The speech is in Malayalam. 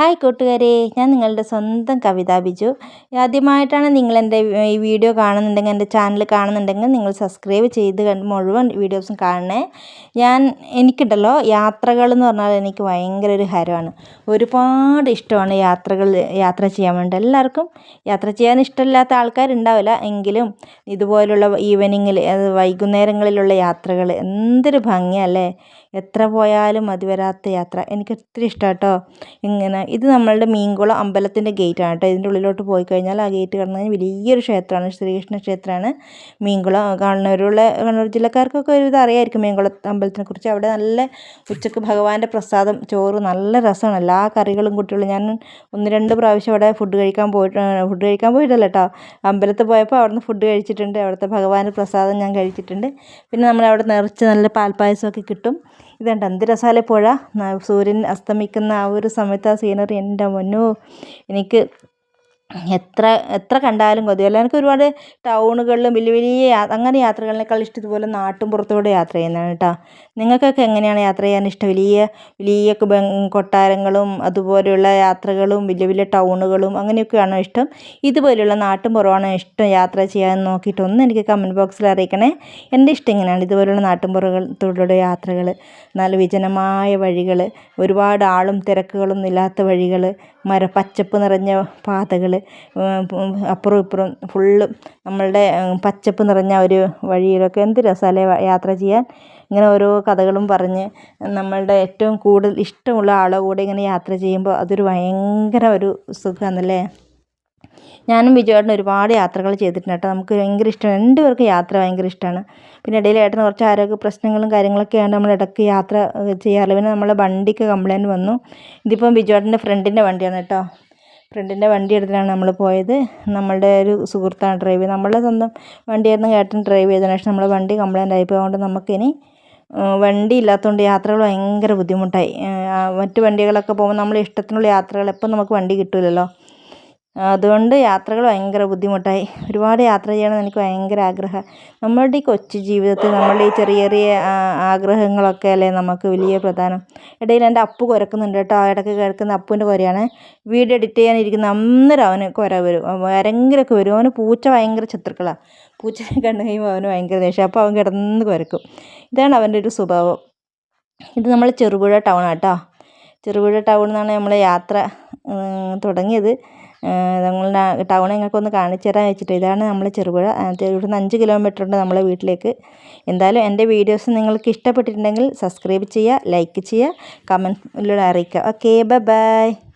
ഹായ് കൂട്ടുകാരെ ഞാൻ നിങ്ങളുടെ സ്വന്തം കവിത ബിജു. ആദ്യമായിട്ടാണ് നിങ്ങൾ എന്റെ ഈ വീഡിയോ കാണുന്നുണ്ടെങ്കിൽ എന്റെ ചാനൽ കാണുന്നുണ്ടെങ്കിൽ നിങ്ങൾ സബ്സ്ക്രൈബ് ചെയ്ത് മുഴുവൻ വീഡിയോസും കാണണേ. ഞാൻ എനിക്കുണ്ടല്ലോ യാത്രകൾ എന്ന് പറഞ്ഞാൽ എനിക്ക് ഭയങ്കര ഒരു ഹരമാണ്. ഒരുപാട് ഇഷ്ടമാണ് യാത്രകൾ യാത്ര ചെയ്യാൻ വേണ്ടി. എല്ലാവർക്കും യാത്ര ചെയ്യാൻ ഇഷ്ടമില്ലാത്ത ആൾക്കാരുണ്ടാവില്ല. എങ്കിലും ഇതുപോലുള്ള ഈവനിങ്ങിൽ വൈകുന്നേരങ്ങളിലുള്ള യാത്രകൾ എന്തൊരു ഭംഗിയല്ലേ. എത്ര പോയാലും മതി വരാത്ത യാത്ര. എനിക്ക് ഒത്തിരി ഇഷ്ടം കേട്ടോ. ഇങ്ങനെ ഇത് നമ്മളുടെ മീൻകുളം അമ്പലത്തിന്റെ ഗേറ്റാണ് കേട്ടോ. ഇതിന്റെ ഉള്ളിലോട്ട് പോയി കഴിഞ്ഞാൽ ആ ഗേറ്റ് കഴിഞ്ഞാൽ വലിയൊരു ക്ഷേത്രമാണ്. ശ്രീകൃഷ്ണ ക്ഷേത്രമാണ് മീൻകുളം. കണ്ണൂരുള്ള കണ്ണൂർ ജില്ലക്കാർക്കൊക്കെ ഒരുവിധം അറിയായിരിക്കും മീൻകുളം അമ്പലത്തിനെ കുറിച്ച്. അവിടെ നല്ല ഉച്ചയ്ക്ക് ഭഗവാന്റെ പ്രസാദം ചോറ് നല്ല രസമാണ്. എല്ലാ കറികളും കുട്ടികളും. ഞാൻ ഒന്ന് രണ്ട് പ്രാവശ്യം അവിടെ ഫുഡ് കഴിക്കാൻ പോയിട്ട് ഫുഡ് കഴിക്കാൻ പോയിട്ടല്ല കേട്ടോ. അമ്പലത്തിൽ പോയപ്പോൾ അവിടുന്ന് ഫുഡ് കഴിച്ചിട്ടുണ്ട്. അവിടുത്തെ ഭഗവാന്റെ പ്രസാദം ഞാൻ കഴിച്ചിട്ടുണ്ട്. പിന്നെ നമ്മളവിടെ നിറച്ച് നല്ല പാൽപ്പായസമൊക്കെ കിട്ടും. ഇതുണ്ട്. എന്ത് പുഴ. സൂര്യൻ അസ്തമിക്കുന്ന ആ ഒരു സമയത്ത് ആ സീനറി എന്റെ പൊന്നോ എനിക്ക് എത്ര എത്ര കണ്ടാലും കൊതിയാവില്ല എനിക്ക് ഒരുപാട് ടൗണുകളിലും വലിയ വലിയ അങ്ങനെ യാത്രകളെക്കാൾ ഇഷ്ടം ഇതുപോലെ നാട്ടുമ്പുറത്തൂടെ യാത്ര ചെയ്യുന്നതാണ് കേട്ടോ നിങ്ങൾക്കൊക്കെ എങ്ങനെയാണ് യാത്ര ചെയ്യാൻ ഇഷ്ടം? വലിയ വലിയ കൊട്ടാരങ്ങളും അതുപോലെയുള്ള യാത്രകളും വലിയ വലിയ ടൗണുകളും അങ്ങനെയൊക്കെയാണോ ഇഷ്ടം? ഇതുപോലെയുള്ള നാട്ടുമ്പുറമാണോ ഇഷ്ടം യാത്ര ചെയ്യാൻ നോക്കിയിട്ട്. ഒന്ന് എനിക്ക് കമന്റ് ബോക്സിൽ അറിയിക്കണേ. എന്റെ ഇഷ്ടം ഇങ്ങനെയാണ്. ഇതുപോലെയുള്ള നാട്ടുമ്പുറങ്ങളിലൂടെ യാത്രകൾ നല്ല വിജനമായ വഴികൾ ഒരുപാട് ആളും തിരക്കുകളൊന്നും ഇല്ലാത്ത വഴികൾ മര പച്ചപ്പ് നിറഞ്ഞ പാതകൾ അപ്പുറവും ഇപ്പുറവും ഫുള്ള് നമ്മളുടെ പച്ചപ്പ് നിറഞ്ഞ ഒരു വഴിയിലൊക്കെ എന്ത് രസമല്ലേ യാത്ര ചെയ്യാൻ. ഇങ്ങനെ ഓരോ കഥകളും പറഞ്ഞ് നമ്മളുടെ ഏറ്റവും കൂടുതൽ ഇഷ്ടമുള്ള ആളുടെ കൂടെ ഇങ്ങനെ യാത്ര ചെയ്യുമ്പോൾ അതൊരു ഭയങ്കര ഒരു സുഖമാണല്ലേ ഞാനും വിജയേട്ടനും ഒരുപാട് യാത്രകൾ ചെയ്തിട്ടുണ്ട് കേട്ടോ. നമുക്ക് ഭയങ്കര ഇഷ്ടമാണ്. രണ്ടുപേർക്കും യാത്ര ഭയങ്കര ഇഷ്ടമാണ്. പിന്നെ ഇടയിൽ ഏട്ടന് കുറച്ച് ആരോഗ്യ പ്രശ്നങ്ങളും കാര്യങ്ങളൊക്കെ ആണ് നമ്മൾ ഇടയ്ക്ക് യാത്ര ചെയ്യാറില്ല. പിന്നെ നമ്മളെ വണ്ടിക്ക് കംപ്ലയിന്റ് വന്നു. ഇതിപ്പം ബിജുവേട്ടന്റെ ഫ്രണ്ടിന്റെ വണ്ടിയാണ് കേട്ടോ. ഫ്രണ്ടിന്റെ വണ്ടി എടുത്തിട്ടാണ് നമ്മൾ പോയത്. നമ്മളുടെ ഒരു സുഹൃത്താണ് ഡ്രൈവ് നമ്മളുടെ സ്വന്തം വണ്ടിയായിരുന്നു ഏട്ടൻ ഡ്രൈവ് ചെയ്തതിന് ശേഷം നമ്മളെ വണ്ടി കംപ്ലയിന്റ് ആയിപ്പോയതുകൊണ്ട് നമുക്കിനി വണ്ടി ഇല്ലാത്തതുകൊണ്ട് യാത്രകൾ ഭയങ്കര ബുദ്ധിമുട്ടായി. മറ്റു വണ്ടികളൊക്കെ പോകുമ്പോൾ നമ്മൾ ഇഷ്ടത്തിനുള്ള യാത്രകൾ എപ്പം നമുക്ക് വണ്ടി കിട്ടില്ലല്ലോ അതുകൊണ്ട് യാത്രകൾ ഭയങ്കര ബുദ്ധിമുട്ടായി. ഒരുപാട് യാത്ര ചെയ്യണമെന്ന് എനിക്ക് ഭയങ്കര ആഗ്രഹമാണ് നമ്മളുടെ ഈ കൊച്ചു ജീവിതത്തിൽ നമ്മളുടെ ഈ ചെറിയ ചെറിയ ആഗ്രഹങ്ങളൊക്കെ അല്ലേ നമുക്ക് വലിയ പ്രധാനം. ഇടയിൽ എന്റെ അപ്പു കുരക്കുന്നുണ്ട് കേട്ടോ. ഇടയ്ക്ക് കേൾക്കുന്ന അപ്പുവിന്റെ കുരയാണ് വീഡിയോ എഡിറ്റ് ചെയ്യാനിരിക്കുന്ന അന്നേരം അവന് കുര വരും. ആരെങ്കിലുമൊക്കെ വരും. അവന് പൂച്ച ഭയങ്കര ശത്രുക്കളാണ് പൂച്ചനെ കണ്ടു കഴിയുമ്പോൾ അവന് ഭയങ്കര ദേഷ്യം. അപ്പോൾ അവൻ കിടന്ന് കുരക്കും. ഇതാണ് അവന്റെ ഒരു സ്വഭാവം. ഇത് നമ്മൾ ചെറുപുഴ ടൗണാണ് ആട്ടോ ചെറുപുഴ ടൗണിൽ നിന്നാണ് നമ്മൾ യാത്ര തുടങ്ങിയത്. നമ്മളുടെ ടൗൺ നിങ്ങൾക്കൊന്ന് കാണിച്ചു തരാൻ വെച്ചിട്ട് ഇതാണ് നമ്മളെ ചെറുപുഴ. ഇവിടുന്ന് അഞ്ച് കിലോമീറ്റർ ഉണ്ട് നമ്മളെ വീട്ടിലേക്ക്. എന്തായാലും എന്റെ വീഡിയോസ് നിങ്ങൾക്ക് ഇഷ്ടപ്പെട്ടിട്ടുണ്ടെങ്കിൽ സബ്സ്ക്രൈബ് ചെയ്യുക ലൈക്ക് ചെയ്യുക കമന്റിലൂടെ അറിയിക്കുക. Okay bye bye